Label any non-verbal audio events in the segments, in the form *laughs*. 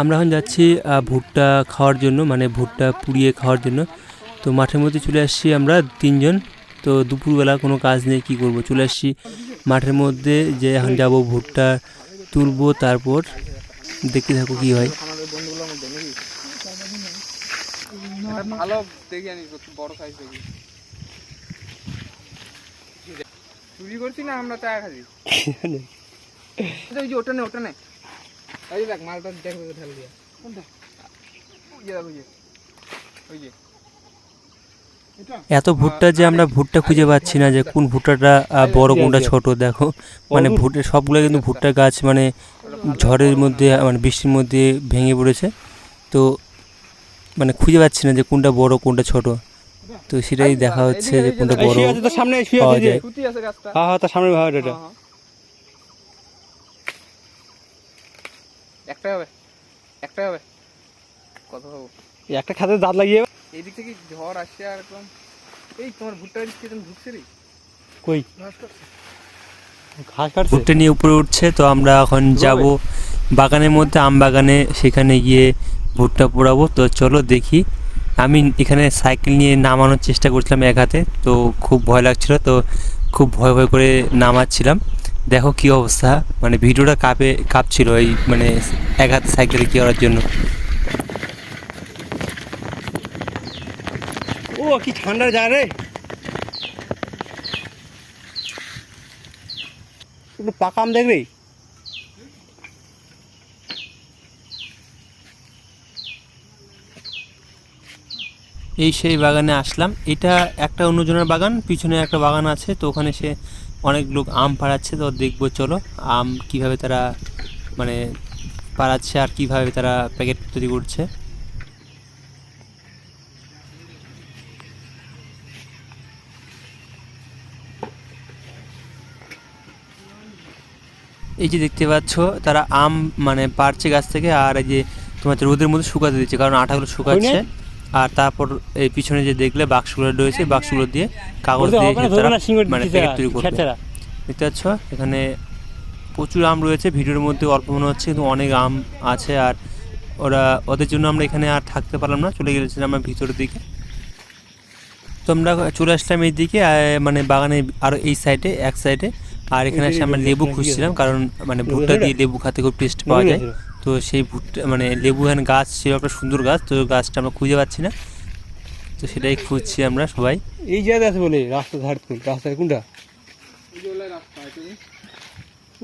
আমরা এখন যাচ্ছি ভুট্টা খাওয়ার জন্য মানে ভুট্টা পুড়িয়ে খাওয়ার জন্য। তো মাঠের মধ্যে চলে আসছি আমরা তিনজন। তো দুপুরবেলা কোনো কাজ নেই কী করব? চলে আসছি মাঠের মধ্যে যে এখন যাব ভুট্টা তুলবো তারপর দেখতে থাকো কি হয়। ভালো দেখি আনি বড় সাইজ দেখি। চুরি করছি না আমরা চা খাচ্ছি। ওটা নে ওটা নে যে দেখ মালটা দেখ ওই ঢাল দিয়া কোনটা ওই যে এত ভুট্টা যে আমরা ভুট্টা খুঁজে পাচ্ছি না যে কোন ভুট্টাটা বড় কোনটা ছোট দেখো মানে ভুট্টা সবগুলো কিন্তু ভুট্টা গাছ মানে ঝড়ের মধ্যে মানে বৃষ্টির মধ্যে ভেঙে পড়েছে তো মানে খুঁজে পাচ্ছি না যে কোনটা বড় কোনটা ছোট তো সেটাই দেখা হচ্ছে যে কোনটা বড় পাওয়া যায়। সুতি আছে গাছটা হ্যাঁ হ্যাঁ তার সামনে ভাবে এটা একটাই হবে একটাই হবে। কত হব? একটা খাতে দাঁত লাগিয়ে এই দিক থেকে ঝড় আসছে আর একদম। এই তোমার ভুট্টা থেকে ঢুকছে রে? কই। ঘাস কাটছে। ভুট্টা নিয়ে উপরে উঠছে তো আমরা এখন যাব বাগানের মধ্যে আম বাগানে। সেখানে গিয়ে ভুট্টা পোড়াবো। তো চলো দেখি। আমি এখানে সাইকেল নিয়ে নামানোর চেষ্টা করছিলাম এক হাতে তো খুব ভয় লাগছিল তো খুব ভয় ভয় করে নামাচ্ছিলাম। দেখো কি অবস্থা। মানে ভিডিওটা কাঁপে কাঁপছিল এই মানে এক হাতে সাইকেলে কি করার জন্য। ও কি ঠান্ডা যায় রে। একটু পাকা আম দেখবি। এই সেই বাগানে আসলাম। এটা একটা অন্যজনের বাগান পিছনে একটা বাগান আছে তো ওখানে সে অনেক লোক আম পাড়াচ্ছে, তো দেখব চলো, আম কীভাবে তারা মানে পাড়াচ্ছে আর কীভাবে তারা প্যাকেট তৈরি করছে। এই যে দেখতে পাচ্ছ, তারা আম মানে পাড়ছে গাছ থেকে, আর এই যে তোমার রোদের মধ্যে শুকাতে দিচ্ছে, কারণ আঠাগুলো শুকাচ্ছে। আর তারপর এই পিছনে যে দেখলে বাক্সগুলো রয়েছে বাক্সগুলো দিয়ে কাগজ দিয়ে মানে প্যাকেট তৈরি করবে। দেখতে পাচ্ছ? এখানে প্রচুর আম রয়েছে ভিডিওর মধ্যে অল্প মনে হচ্ছে কিন্তু অনেক আম আছে আর ওরা ওদের জন্য আমরা এখানে আর থাকতে পারলাম না চলে গেছিলাম আমরা ভিতরের দিকে। তো আমরা চলে আসলাম এই দিকে মানে বাগানে আরও এই সাইডে এক সাইডে আর এখানে এসে আমরা লেবু খুঁজছিলাম কারণ মানে ভুট্টা দিয়ে লেবু খাতে খুব টেস্ট পাওয়া যায়। তো সেই ভুট্টা মানে লেবু এখানে গাছ ছিল একটা সুন্দর গাছ তো গাছটা আমরা খুঁজে পাচ্ছি না। তো সেটাই খুঁজছি আমরা সবাই। এই জায়গায় আছে বলে রাস্তা ধার রাস্তায় কোনটা? এই যে ওলাই রাস্তা আছে যে।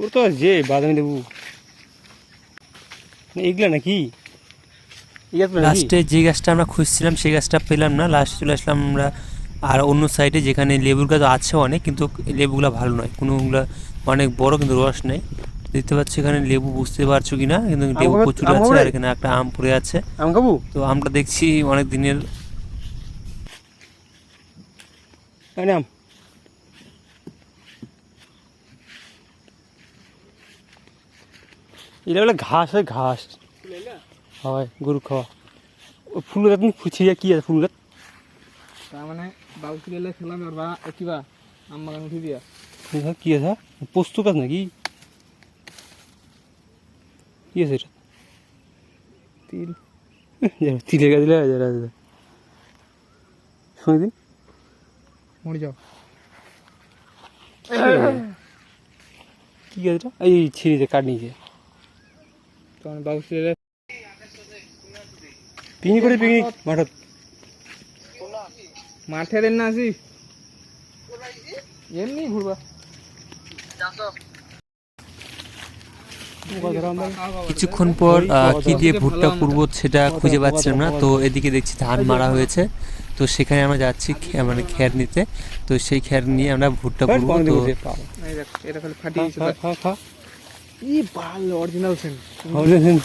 ও তো যে বাদামি লেবু নাকি নাকি? লাস্টে যে গাছটা আমরা খুঁজছিলাম সেই গাছটা পেলাম না। লাস্টে চলে আসলাম আমরা আর অন্য সাইডে যেখানে লেবুর গাছ আছে অনেক কিন্তু লেবুগুলো ভালো নয়। কোনোগুলো অনেক বড় কিন্তু রস নেই। দেখতে পাচ্ছি এখানে লেবু বুঝতে পারছ কি না কিন্তু লেবু প্রচুর আছে আর এখানে একটা আম পড়ে আছে। আম খাব তো আমরা দেখছি অনেক দিনের। আম এটা বলে ঘাস হয় ঘাস। হয় গরু খাওয়া। ও ফুল গাছ তুমি ফুছিয়ে কি আছে ফুল গাছ তার মানে বাবু খেলাম আর বা কিবা আম বাগান উঠে দিয়া। ফুল গাছ কি আছে? পোস্ত গাছ নাকি? কি আছে এটা তিল যারা তিলের গাছ দিলে যারা শুনে দিন মরে যাও কি গাছ এটা এই ছিঁড়েছে কাট নিয়েছে তখন বাবু তুলে পিকনিক করে পিকনিক মাঠত মাঠের না আসি এমনি ঘুরবা কিছুক্ষণ পর কি দিয়ে ভুট্টা পুরবো সেটা খুঁজে পাচ্ছিলাম না। তো এদিকে দেখছি ধান মারা হয়েছে। তো সেখানে আমরা যাচ্ছি মানে খের নিতে। তো সেই খের নিয়ে আমরা ভুট্টা পুরবো তো অরিজিনাল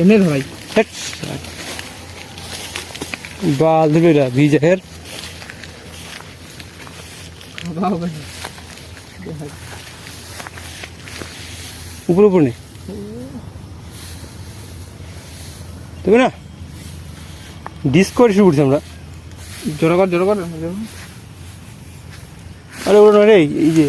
এমনি ধরাই বাল দেবে ভিজে হের। উপরে উপরে নেই তবে না? ডিস্ক করে শুরু করছি আমরা। জোর কর জোর কর আরে ওটা নয় রে এই যে।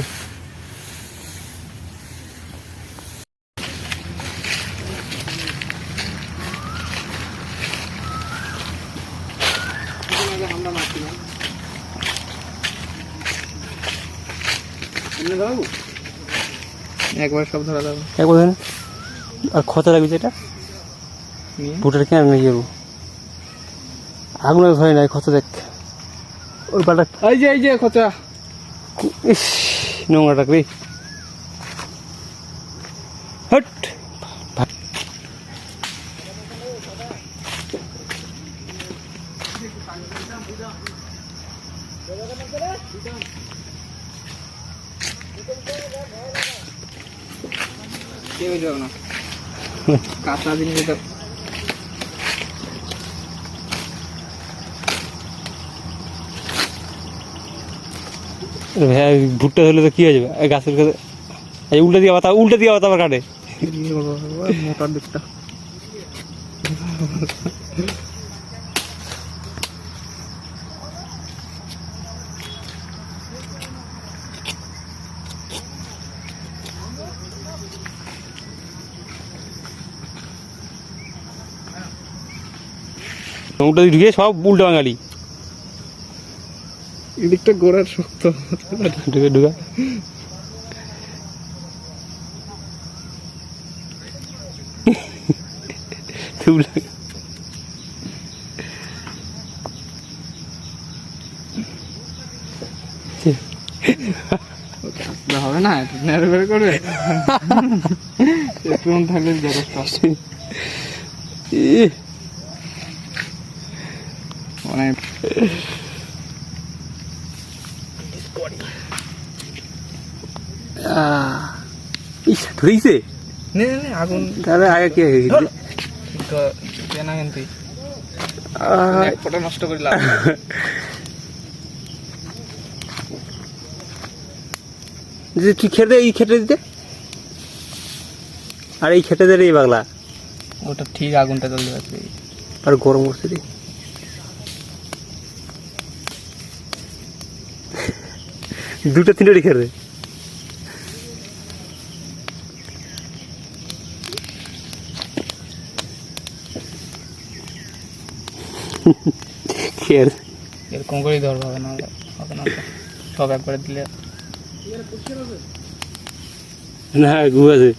আমরা মাছি না একবার সব ধরা যাবে। একবার আর খতা লাগবে যেটা ভুটার কেন নিয়ে যাব আগুন ধরে নাই খত দেখ। ওর পাটা এই যে এই যে খোঁচা ইস নোংরাটা রে। যাবে না। কাঁচা জিনিস ভুট্টা ধরলে তো কি হয়ে যাবে? গাছের কাছে এই উল্টা দিয়ে আবার উল্টে দিয়ে আবার কাটে। মোটার দিকটা উল্টা ঢুকে সব উল্টা বাঙালি। এদিকটা গোড়ার শক্ত। ঢুকে ঢুকা। হবে না নেড়ে বেড়ে করবে। থাকলে মানে ইস ধরেছে নে নে, নে আগুন। তাহলে আগে কি তো কেনা কিন্তু। আহ, এক নষ্ট করে লাভ যে তুই খেতে এই খেতে দিতে? আর এই খেতে দে রে এই বাগলা ওটা ঠিক আগুনটা জ্বলতে পারছে আর গরম করছে রে। দুটো তিনটে খেতে *laughs* খের এরকম করেই ধরবো হবে না সব একবারে দিলে। না গু আছে। *laughs*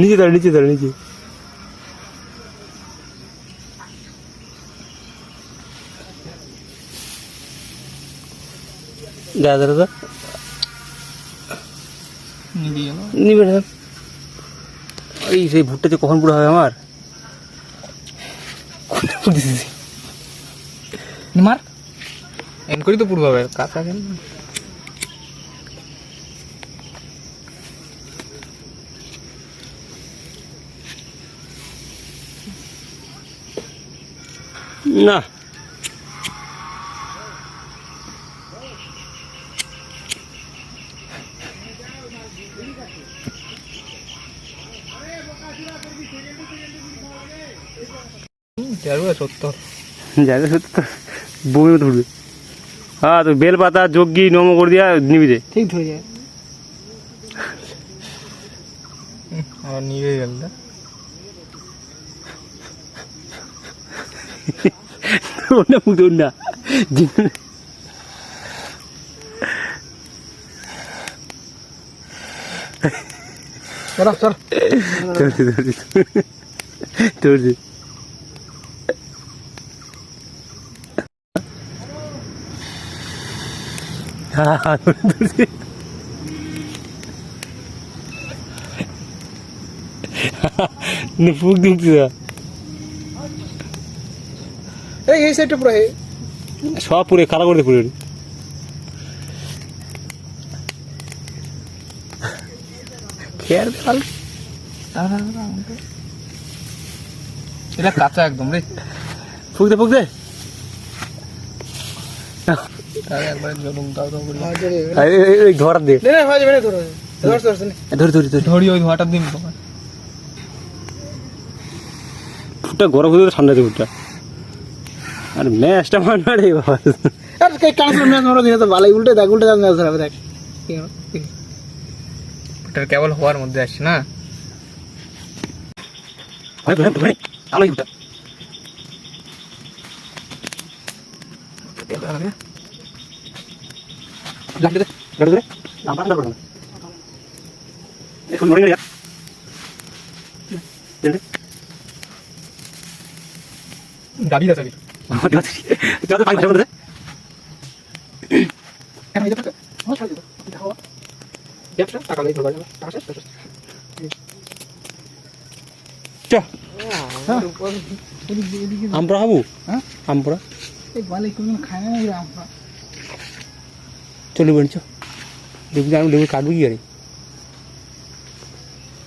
নিচে ধর নিচে ধর নিচে। দাদা নিবি গেল নিবে না। এই সেই ভুট্টা যে কখন পুরো হবে আমার? মার। এম করি তো পুরো হবে কাঁচা কেন? না তেরো সত্তর জায়গা সত্যি। তো বমি উঠবে হ্যাঁ তো বেলপাতা যজ্ঞি নম করে দিয়া নিবি দে। ঠিক ধরে যায়। নিয়ে গেল মুখ না। চলো চল। ধরছি ধরছি ধরছি হ্যাঁ হ্যাঁ ধরছি ফুক দিচ্ছি এই। এই সাইডটা পুরো সব পুরে করে দে পুরে। খেয়ার ভালো। এটা কাঁচা একদম রে। ফুক দে ফুক দে তাহলে একবার জলুম দাও দাও করি এই, এই, এই ধর দে। ধরো ওই ধোয়াটা দিন ফুটটা গরম হয়ে ঠান্ডা দিয়ে ফুটটা। আর ম্যাচটা মারনা রে বাবা আর কে কাঁচা ম্যাচ মারো দিনে তো ভালোই উল্টে দেখ উল্টে দেখ। ম্যাচ হবে দেখ ওটার কেবল হওয়ার মধ্যে আসছে না? ভাই ভাই ভাই আলো ফুটটা। তেল লাগাবে লাগবে না এখন মরে গেল যত কেন ছাড় দিও ব্যবসা টাকা টাকা শেষ চ আমরা হব? হ্যাঁ? আমরা এই বালে কোন খায় না আমরা চলে বেড়ছ লেবু আমি লেবু কাটবো কি গাড়ি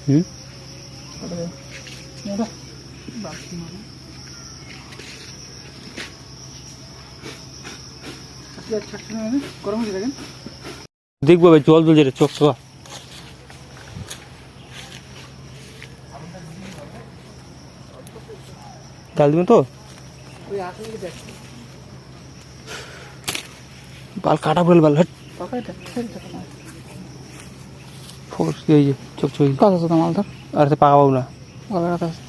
হুম এটা বাকি মানে আচ্ছা আচ্ছা না গরম হয়ে দেখেন দেখব ভাই জল জল যেটা চোখ চোখা ডাল দিবেন তো ওই আসলে কি দেখ বাল কাটা পড়ে বাল হট পাকা এটা ফোকাস এই যে চোখ চোখ কত আছে তোমার ধর আর তো পাকা পাবো না কত আছে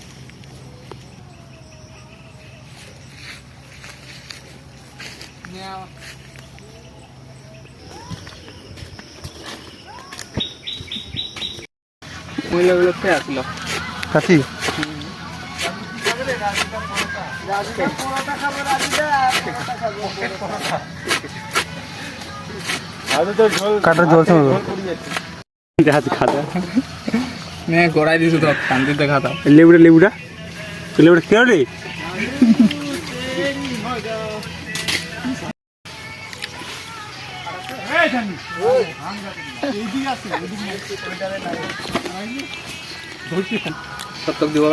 মহিলাগুলোতে আসলো কাছি কাটা জল খাতা গড়াই দিছো তো শান্তিতে খাতা। লেবুটা লেবুটা। লেবুটা কে রে সত্তক দিব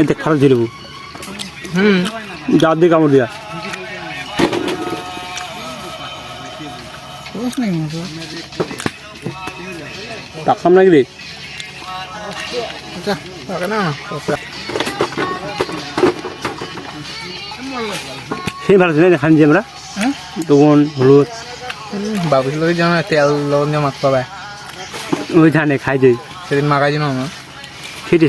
এটা খারাপ ছিল হুম। যার দিয়ে কামড় দিয়া। টাকাম নাকি রে আচ্ছা থাকে না সেই ভালো ছিল খান যে আমরা তখন হলুদ ভাবিছিল তেল লবণ দিয়ে মাছ পাবে ওই ধানে খাই যাই সেদিন মাগাই দিন আমার খেটে